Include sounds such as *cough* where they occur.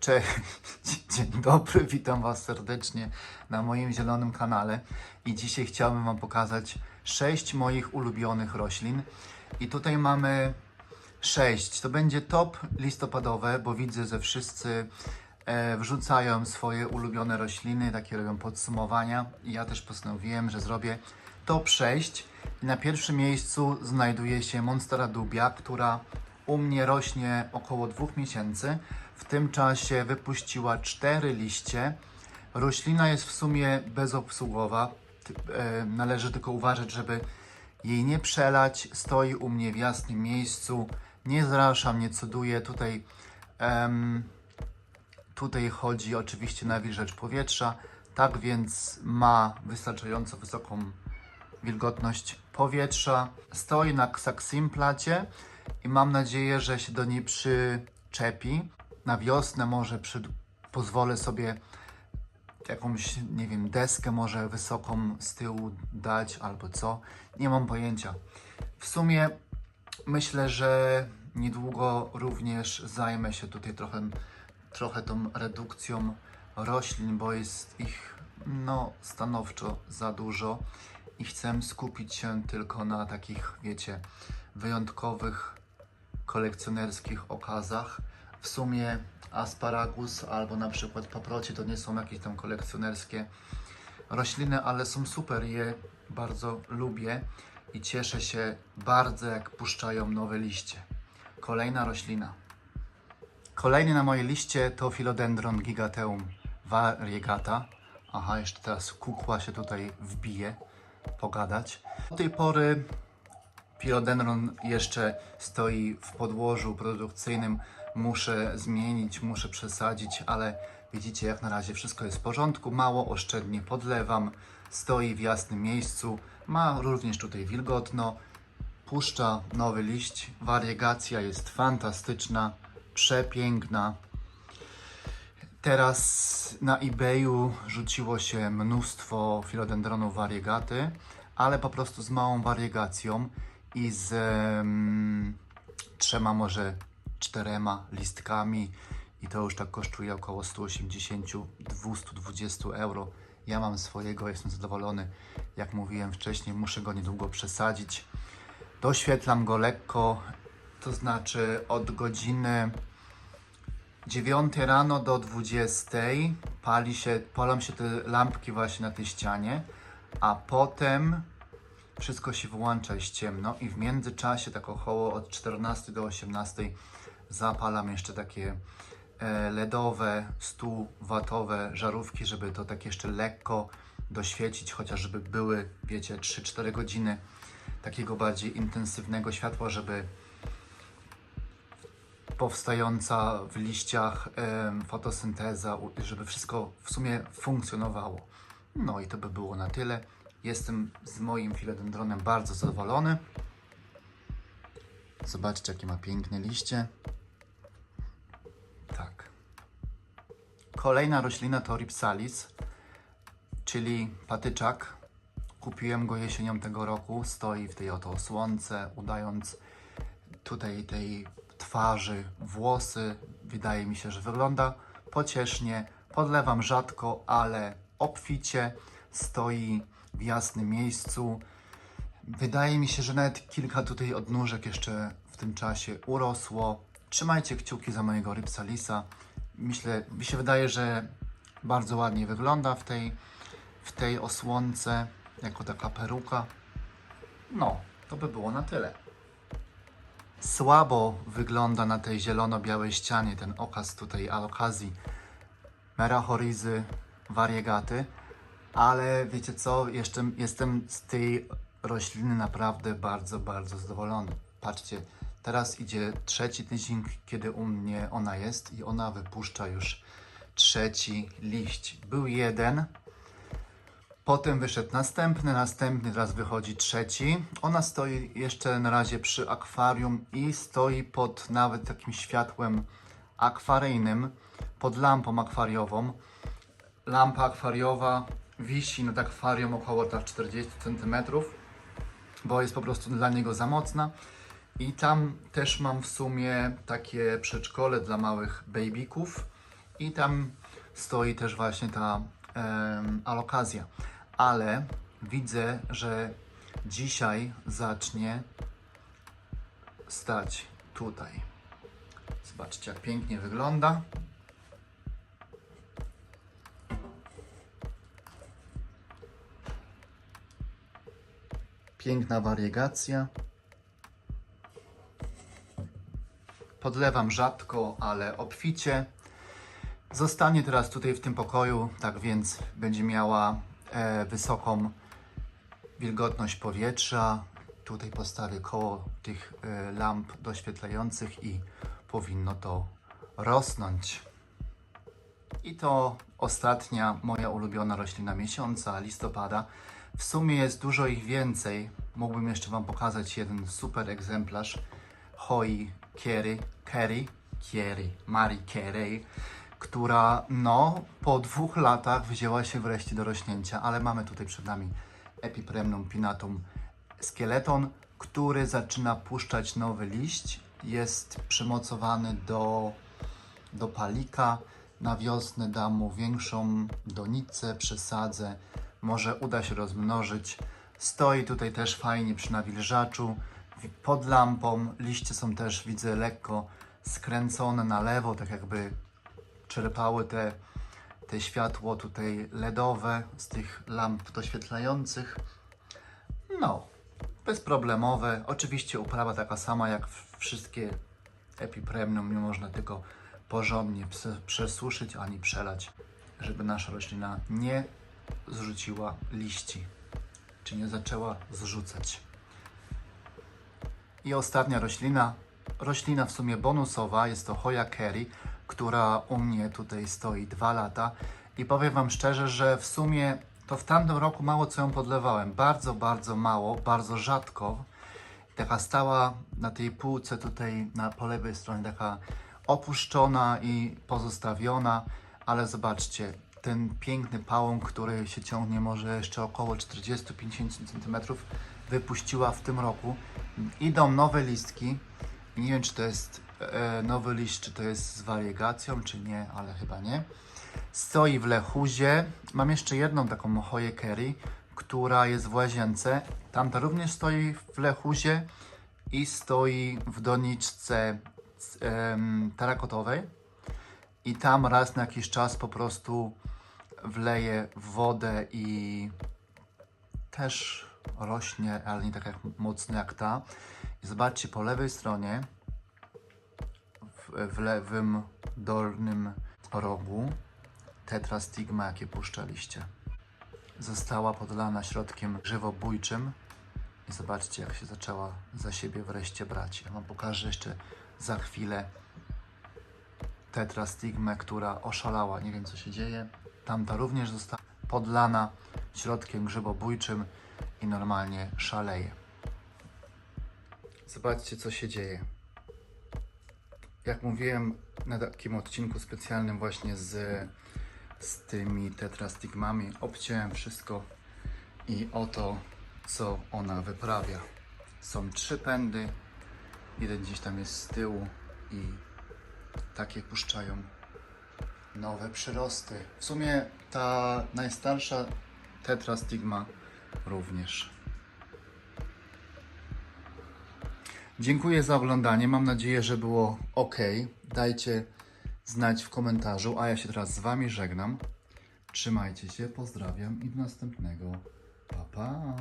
Cześć, *laughs* dzień dobry, witam Was serdecznie na moim zielonym kanale. I dzisiaj chciałbym Wam pokazać sześć moich ulubionych roślin. I tutaj mamy sześć, to będzie top listopadowe, bo widzę, że wszyscy e, wrzucają swoje ulubione rośliny, takie robią podsumowania. I ja też postanowiłem, że zrobię top 6 i na pierwszym miejscu znajduje się Monstera dubia, która u mnie rośnie około dwóch miesięcy. W tym czasie wypuściła cztery liście. Roślina jest w sumie bezobsługowa. E, Należy tylko uważać, żeby jej nie przelać. Stoi u mnie w jasnym miejscu. Nie zraszam, nie cuduję. Tutaj, tutaj chodzi oczywiście na wilżecz powietrza. Tak więc ma wystarczająco wysoką wilgotność powietrza. Stoi na ksaksimplacie i mam nadzieję, że się do niej przyczepi. Na wiosnę może przy... pozwolę sobie jakąś, nie wiem, deskę może wysoką z tyłu dać albo co. Nie mam pojęcia. W sumie myślę, że niedługo również zajmę się tutaj trochę, trochę tą redukcją roślin, bo jest ich no stanowczo za dużo i chcę skupić się tylko na takich, wiecie, wyjątkowych kolekcjonerskich okazach. W sumie asparagus albo na przykład paprocie to nie są jakieś tam kolekcjonerskie rośliny, ale są super, je bardzo lubię i cieszę się bardzo jak puszczają nowe liście. Kolejna roślina. Kolejny na mojej liście to Philodendron gigateum variegata. Aha, jeszcze teraz kukła się tutaj wbije, pogadać. Do tej pory Philodendron jeszcze stoi w podłożu produkcyjnym. Muszę zmienić, muszę przesadzić, ale widzicie, jak na razie wszystko jest w porządku. Mało oszczędnie podlewam, stoi w jasnym miejscu. Ma również tutaj wilgotno, puszcza nowy liść. Wariegacja jest fantastyczna, przepiękna. Teraz na eBayu rzuciło się mnóstwo filodendronów variegaty, ale po prostu z małą wariegacją i z em, trzema, może czterema listkami i to już tak kosztuje około 180-220 euro. Ja mam swojego, jestem zadowolony. Jak mówiłem wcześniej, muszę go niedługo przesadzić. Doświetlam go lekko, to znaczy od godziny 9 rano do 20 pali się, palą się te lampki właśnie na tej ścianie, a potem wszystko się wyłącza, jest ciemno i w międzyczasie tak około od 14 do 18 zapalam jeszcze takie e, LEDowe, 100-watowe żarówki, żeby to tak jeszcze lekko doświecić, chociaż żeby były, wiecie, 3-4 godziny takiego bardziej intensywnego światła, żeby powstająca w liściach em, fotosynteza, żeby wszystko w sumie funkcjonowało. No i to by było na tyle. Jestem z moim filodendronem bardzo zadowolony. Zobaczcie, jakie ma piękne liście. Kolejna roślina to Ripsalis, czyli patyczak. Kupiłem go jesienią tego roku. Stoi w tej oto słońce, udając tutaj tej twarzy, włosy. Wydaje mi się, że wygląda pociesznie. Podlewam rzadko, ale obficie. Stoi w jasnym miejscu. Wydaje mi się, że nawet kilka tutaj odnóżek jeszcze w tym czasie urosło. Trzymajcie kciuki za mojego Ripsalisa. Myślę, mi się wydaje, że bardzo ładnie wygląda w tej, w tej osłonce, jako taka peruka. No, to by było na tyle. Słabo wygląda na tej zielono-białej ścianie ten okaz tutaj alokazji Merahorizy variegaty, ale wiecie co, jeszcze jestem z tej rośliny naprawdę bardzo, bardzo zadowolony. Patrzcie, teraz idzie trzeci tydzień, kiedy u mnie ona jest i ona wypuszcza już trzeci liść. Był jeden, Potem wyszedł następny, następny, teraz wychodzi trzeci. Ona stoi jeszcze na razie przy akwarium i stoi pod nawet takim światłem akwaryjnym, pod lampą akwariową. Lampa akwariowa wisi nad akwarium około tak 40 cm, bo jest po prostu dla niego za mocna. I tam też mam w sumie takie przedszkole dla małych babyków I tam stoi też właśnie ta em, alokazja. Ale widzę, że dzisiaj zacznie stać tutaj. Zobaczcie, jak pięknie wygląda. Piękna wariegacja. Podlewam rzadko, ale obficie. Zostanie teraz tutaj w tym pokoju, tak więc będzie miała e, wysoką wilgotność powietrza. Tutaj postawię koło tych e, lamp doświetlających i powinno to rosnąć. I to ostatnia moja ulubiona roślina miesiąca, listopada. W sumie jest dużo ich więcej. Mógłbym jeszcze Wam pokazać jeden super egzemplarz Hoi Kerry, Kerry, Kerry, Marie Carey, która no po dwóch latach wzięła się wreszcie do rośnięcia, ale mamy tutaj przed nami Epipremnum pinatum skeleton, który zaczyna puszczać nowy liść. Jest przymocowany do, do palika. Na wiosnę dam mu większą donicę, przesadzę. Może uda się rozmnożyć. Stoi tutaj też fajnie przy nawilżaczu, wi- pod lampą. Liście są też, widzę, lekko skręcone na lewo, tak jakby czerpały te, te światło tutaj LEDowe z tych lamp doświetlających. No, bezproblemowe. Oczywiście uprawa taka sama jak wszystkie epipremnum, nie można tylko porządnie przesuszyć ani przelać, żeby nasza roślina nie zrzuciła liści, czy nie zaczęła zrzucać. I ostatnia roślina, roślina w sumie bonusowa, jest to Hoya Kerry, która u mnie tutaj stoi dwa lata. I powiem Wam szczerze, że w sumie to w tamtym roku mało co ją podlewałem, bardzo, bardzo mało, bardzo rzadko. Taka stała na tej półce tutaj na, po lewej stronie, taka opuszczona i pozostawiona, ale zobaczcie, ten piękny pałąk, który się ciągnie może jeszcze około 40-50 cm, wypuściła w tym roku. Idą nowe listki. Nie wiem, czy to jest e, nowy liść, czy to jest z wariegacją, czy nie, ale chyba nie. Stoi w lechuzie. Mam jeszcze jedną taką hoję Kerry, która jest w łazience. Tamta również stoi w lechuzie i stoi w doniczce em, tarakotowej. I tam raz na jakiś czas po prostu wleję wodę i też rośnie, ale nie tak jak mocno jak ta. I zobaczcie po lewej stronie, w, w lewym dolnym rogu, tetrastigma, jakie puszczaliście. Została podlana środkiem grzewobójczym i zobaczcie, jak się zaczęła za siebie wreszcie brać. Ja Wam pokażę jeszcze za chwilę tetrastigmę, która oszalała. Nie wiem, co się dzieje. Tamta również została podlana środkiem grzybobójczym i normalnie szaleje. Zobaczcie, co się dzieje. Jak mówiłem na takim odcinku specjalnym właśnie z, z tymi tetrastigmami, obciąłem wszystko i oto, co ona wyprawia. Są trzy pędy, jeden gdzieś tam jest z tyłu i takie puszczają nowe przyrosty. W sumie ta najstarsza tetrastigma również. Dziękuję za oglądanie. Mam nadzieję, że było ok. Dajcie znać w komentarzu, a ja się teraz z Wami żegnam. Trzymajcie się, pozdrawiam i do następnego. Pa, pa.